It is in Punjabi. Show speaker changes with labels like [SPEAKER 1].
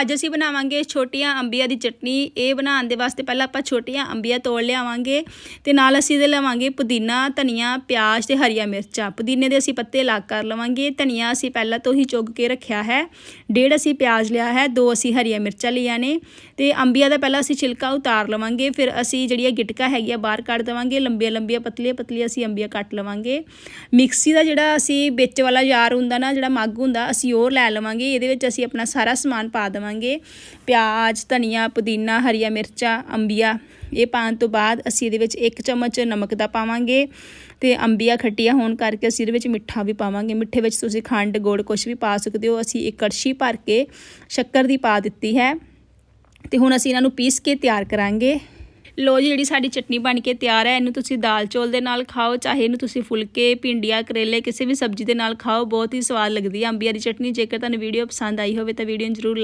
[SPEAKER 1] ਅੱਜ ਅਸੀਂ ਬਣਾਵਾਂਗੇ ਛੋਟੀਆਂ ਅੰਬੀਆਂ ਦੀ ਚਟਨੀ। ਇਹ ਬਣਾਉਣ ਦੇ ਵਾਸਤੇ ਪਹਿਲਾਂ ਆਪਾਂ ਛੋਟੀਆਂ ਅੰਬੀਆਂ ਤੋੜ ਲਿਆਵਾਂਗੇ ਤੇ ਨਾਲ ਅਸੀਂ ਇਹਦੇ ਲਵਾਂਗੇ ਪੁਦੀਨਾ, ਧਨੀਆ, ਪਿਆਜ਼ ਤੇ ਹਰੀਆਂ ਮਿਰਚਾਂ। ਪੁਦੀਨੇ ਦੇ ਅਸੀਂ ਪੱਤੇ ਅਲੱਗ ਕਰ ਲਵਾਂਗੇ। ਧਨੀਆ ਅਸੀਂ ਪਹਿਲਾਂ ਤੋਂ ਹੀ ਚੁੱਗ ਕੇ ਰੱਖਿਆ ਹੈ। ਡੇਢ ਅਸੀਂ ਪਿਆਜ਼ ਲਿਆ ਹੈ, ਦੋ ਅਸੀਂ ਹਰੀਆਂ ਮਿਰਚਾਂ ਲਈਆਂ ਨੇ। ਤੇ ਅੰਬੀਆਂ ਦਾ ਪਹਿਲਾਂ ਅਸੀਂ ਛਿਲਕਾ ਉਤਾਰ ਲਵਾਂਗੇ, ਫਿਰ ਅਸੀਂ ਜਿਹੜੀਆਂ ਗਿਟਕਾ ਹੈਗੀਆਂ ਬਾਹਰ ਕੱਢ ਦੇਵਾਂਗੇ। ਲੰਬੀਆਂ ਲੰਬੀਆਂ ਪਤਲੀਆਂ ਪਤਲੀਆਂ ਅਸੀਂ ਅੰਬੀਆਂ ਕੱਟ ਲਵਾਂਗੇ। ਮਿਕਸੀ ਦਾ ਜਿਹੜਾ ਅਸੀਂ ਵਿੱਚ ਵਾਲਾ ਯਾਰ ਹੁੰਦਾ ਨਾ, ਜਿਹੜਾ ਮੱਗ ਹੁੰਦਾ, ਅਸੀਂ ਉਹ ਲੈ ਲਵਾਂਗੇ। ਇਹਦੇ ਵਿੱਚ ਅਸੀਂ ਆਪਣਾ ਸਾਰਾ ਸਮਾਨ ਪਾ ਦੇਵਾਂਗੇ। ਪਿਆਜ਼, ਧਨੀਆ, ਪੁਦੀਨਾ, ਹਰੀਆਂ ਮਿਰਚਾਂ, ਅੰਬੀਆਂ, ਇਹ ਪਾਉਣ ਤੋਂ ਬਾਅਦ ਅਸੀਂ ਇਹਦੇ ਵਿੱਚ ਇੱਕ ਚਮਚ ਨਮਕ ਦਾ ਪਾਵਾਂਗੇ ਤੇ ਅੰਬੀਆਂ ਖੱਟੀਆਂ ਹੋਣ ਕਰਕੇ ਅਸੀਂ ਇਹਦੇ ਵਿੱਚ ਮਿੱਠਾ ਵੀ ਪਾਵਾਂਗੇ। ਮਿੱਠੇ ਵਿੱਚ ਤੁਸੀਂ ਖੰਡ, ਗੁੜ ਕੁਝ ਵੀ ਪਾ ਸਕਦੇ ਹੋ। ਅਸੀਂ ਇੱਕ ਕੜਛੀ ਭਰ ਕੇ ਸ਼ੱਕਰ ਦੀ ਪਾ ਦਿੱਤੀ ਹੈ ਤੇ ਹੁਣ ਅਸੀਂ ਇਹਨਾਂ ਨੂੰ ਪੀਸ ਕੇ ਤਿਆਰ ਕਰਾਂਗੇ। ਲੋ ਜੀ, ਜਿਹੜੀ ਸਾਡੀ ਚਟਨੀ ਬਣ ਕੇ ਤਿਆਰ ਹੈ, ਇਹਨੂੰ ਤੁਸੀਂ ਦਾਲ ਚੌਲ ਦੇ ਨਾਲ ਖਾਓ, ਚਾਹੇ ਇਹਨੂੰ ਤੁਸੀਂ ਫੁਲਕੇ, ਭਿੰਡੀਆਂ, ਕਰੇਲੇ, ਕਿਸੇ ਵੀ ਸਬਜ਼ੀ ਦੇ ਨਾਲ ਖਾਓ, ਬਹੁਤ ਹੀ ਸਵਾਦ ਲੱਗਦੀ ਹੈ ਅੰਬੀਆਂ ਦੀ ਚਟਨੀ। ਜੇਕਰ ਤੁਹਾਨੂੰ ਵੀਡੀਓ ਪਸੰਦ ਆਈ ਹੋਵੇ ਤਾਂ ਵੀਡੀਓ ਨੂੰ ਜ਼ਰੂਰ